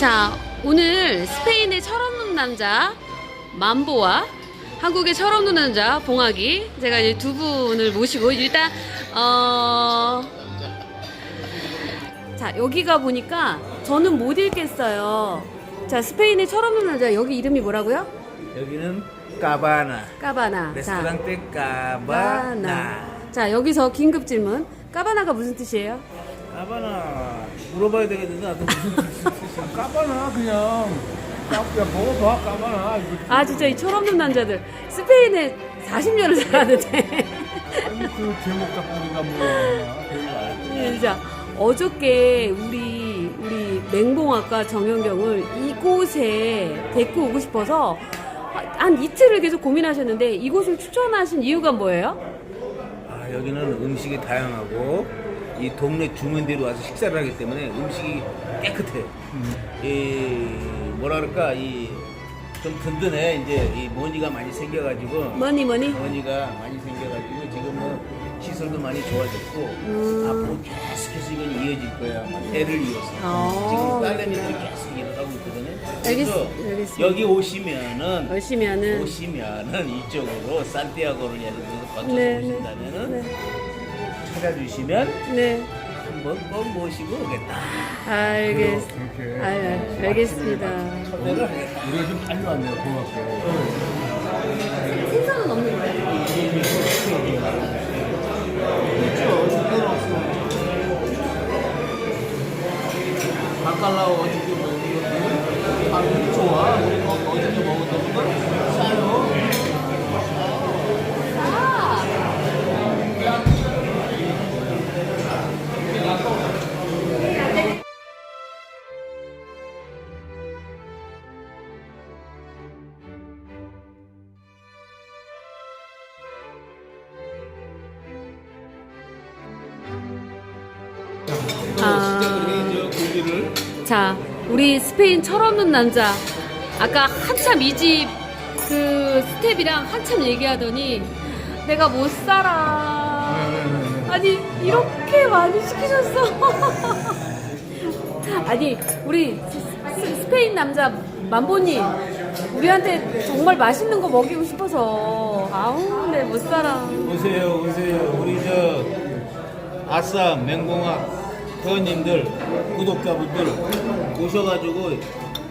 자, 오늘 스페인의 철없는 남자 만보와 한국의 철없는 남자 봉학이 제가 이제 두 분을 모시고 일단 어. 자, 여기가 보니까 저는 못 읽겠어요. 자, 스페인의 철없는 남자 여기 이름이 뭐라고요? 여기는 까바나 까바나. 레스토랑 때 까바나. 까바나 자, 여기서 긴급 질문. 까바나가 무슨 뜻이에요? 까바나 물어봐야 되겠는데 나도 까바나 그냥 까- 그냥 먹어봐 까바나 이거 아, 진짜 이 철없는 남자들. 스페인에 40년을 살았는데. 아니, 그 제목 갖고 우리가 뭐 알지 진짜 어저께 우리 우리 맹봉학과 정현경을 이곳에 데리고 오고 싶어서 한 이틀을 계속 고민하셨는데 이곳을 추천하신 이유가 뭐예요? 아 여기는 음식이 다양하고 이 동네 주민들이 와서 식사를 하기 때문에 음식이 깨끗해 이 뭐라 그럴까 이 좀 든든해 이제 이 먼지가 많이 생겨가지고 뭐니 뭐니? 원이가 많이 생겨가지고 지금은 시설도 많이 좋아졌고 음. 앞으로 계속해서 이건 이어질 거야 대를 이어서 어. 지금 딸내미들이 계속 일을 하고 있거든요 그래서 알겠- 알겠습니다. 여기 오시면은 하는 오시면은 이쪽으로 산티아고를 예를 들어서 거쳐서 네, 네. 오신다면은 네. 찾아주시면 네. 한번 꼭 모시고 오겠다. 알겠 이렇게 알, 알겠습니다. 초대를 하겠다 우리가 좀 빨리 왔네요. 고맙게. 생선은 없는 거예요? 바깔라오 어저께 먹은 것들 아 좋아 우리 거. 어저께 먹었던 거 아. 자, 우리 스페인 철없는 남자. 아까 한참 이 집 그 스텝이랑 한참 얘기하더니 내가 못 살아. 아니, 이렇게 많이 시키셨어. 아니, 우리 스, 스페인 남자 만보님. 우리한테 정말 맛있는 거 먹이고 싶어서. 아우, 내 못 살아. 오세요 오세요 우리 저 아싸 맹공학 회원님들 구독자분들 오셔가지고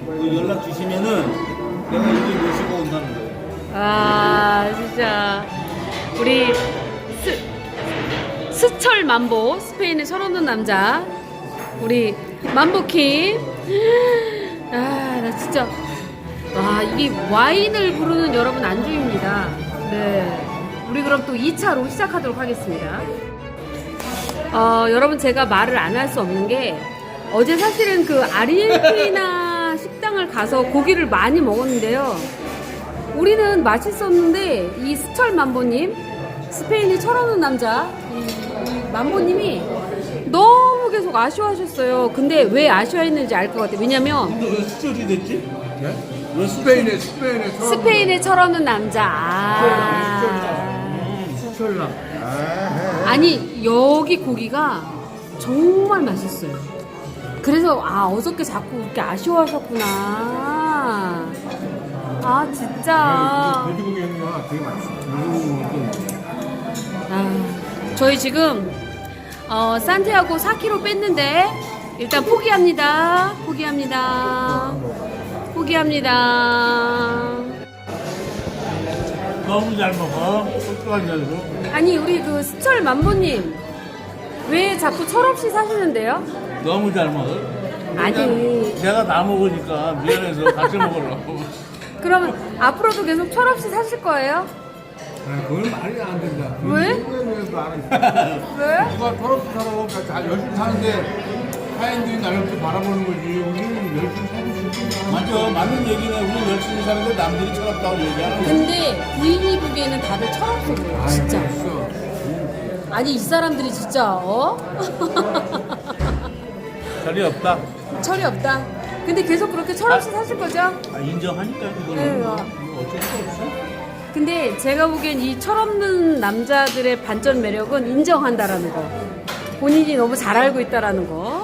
그 연락 주시면은 내가 여기 모시고 온다는 거예요. 아 진짜. 우리 스, 스철 만보 스페인의 철 없는 남자. 우리 만보킴 아 나 진짜. 와 이게 와인을 부르는 여러분 안주입니다. 네. 우리 그럼 또 2차로 시작하도록 하겠습니다 어, 여러분 제가 말을 안 할 수 없는 게 어제 사실은 그 아르헨티나 식당을 가서 고기를 많이 먹었는데요. 우리는 맛있었는데 이 스철 만보님 스페인의 철없는 남자 이, 이 만보님이 너무 계속 아쉬워하셨어요. 근데 왜 아쉬워했는지 알 것 같아요. 왜냐면 근데 왜 수절이 됐지? 네? 왜 스페인에 스페인에 스페인의 철없는 남자. 아. 수철남 아니 여기 고기가 정말 맛있어요. 그래서 아 어저께 자꾸 이렇게 아쉬워하셨구나. 아 진짜. 돼지고기 했나 되게 맛있어 음, 아, 저희 지금 어, 산티아고 4kg 뺐는데 일단 포기합니다. 포기합니다. 포기합니다. 너무 잘 먹어 쏠쏠한 자리로 아니 우리 그 수철 만보님 왜 자꾸 철없이 사시는데요? 너무 잘 먹어 아니 내가 다 먹으니까 미안해서 같이 먹으려고 그러면 앞으로도 계속 철없이 사실 거예요? 아, 그건 말이 안 된다 왜? 왜? 누가 살아고 다 열심히 사는데 타인들이 나를 이렇게 바라보는 거지 우리는 열심히 살고 싶은 맞아. 맞는 얘기네. 우리 열심히 사는데 남들이 철없다고 얘기하는 거야 근데 부인이 보기에는 다들 철없어 보여 진짜. 있어 아니 이 사람들이 진짜 어? 철이 없다. 철이 없다. 근데 계속 그렇게 철없이 사실 거죠? 아, 인정하니까 네, 그거는. 와. 뭐 어쩔 수 없어. 근데 제가 보기엔 이 철없는 남자들의 반전 매력은 인정한다라는 거. 본인이 너무 잘 알고 있다라는 거